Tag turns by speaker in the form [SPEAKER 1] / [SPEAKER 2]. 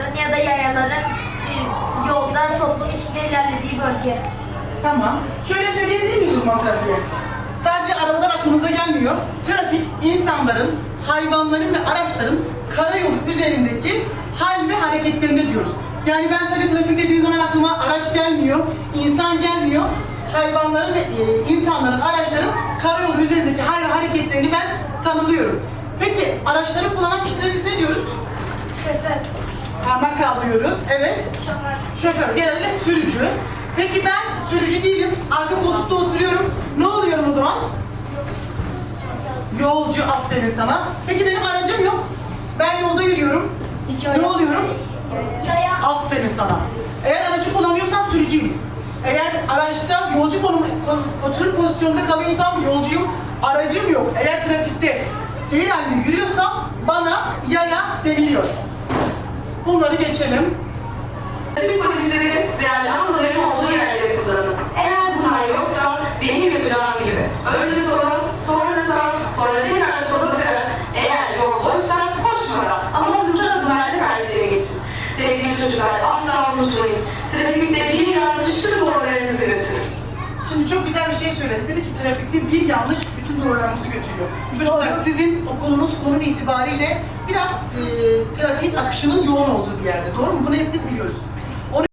[SPEAKER 1] arabaların ya da yayaların yolda toplum içinde ilerlediği bölge.
[SPEAKER 2] Tamam. Şöyle söyleyebilir miyiz zaman trafiğe? Sadece arabalar aklımıza gelmiyor. Trafik, insanların, hayvanların ve araçların karayolu üzerindeki hal ve hareketlerini diyoruz. Yani ben sadece trafik dediğim zaman aklıma araç gelmiyor, insan gelmiyor. Hayvanların ve e, insanların, araçların karayolu üzerindeki hal ve hareketlerini ben tanımlıyorum. Peki araçları kullanan kişilere biz ne diyoruz?
[SPEAKER 1] Şoför.
[SPEAKER 2] Kaldırıyoruz. Evet. Şoför, diğer adıyla sürücü. Peki ben sürücü değilim, arka koltukta oturuyorum. Ne oluyorum o zaman? Yolcu, aferin sana. Peki benim aracım yok. Ben yolda yürüyorum. Ne oluyorum?
[SPEAKER 1] Yaya.
[SPEAKER 2] Aferin sana. Eğer aracı kullanıyorsam sürücüyüm. Eğer araçta yolcu konum, kon- oturum pozisyonunda kalıyorsam yolcuyum. Aracım yok. Eğer trafikte seyir halinde yürüyorsam bana yaya deniliyor. Bunları geçelim.
[SPEAKER 3] Trafik polisleri ve lambaların olduğu yerleri kullanın. Eğer bunlar yoksa benim yapacağım gibi. Önce sola, sonra sağa, sonra tekrar sola bakarak eğer yol boşsa koşmadan ama hızlı adımlarla karşıya geçin. Sevgili çocuklar asla unutmayın. Trafikte bir yanlış tüm doğrularınızı götürür.
[SPEAKER 2] Şimdi çok güzel bir şey söyledi. Dedi ki trafikte bir yanlış bütün doğrularımızı götürüyor. Çocuklar sizin okulunuz konum itibariyle biraz e, trafiğin akışının yoğun olduğu bir yerde. Doğru mu? Bunu hepimiz biliyoruz.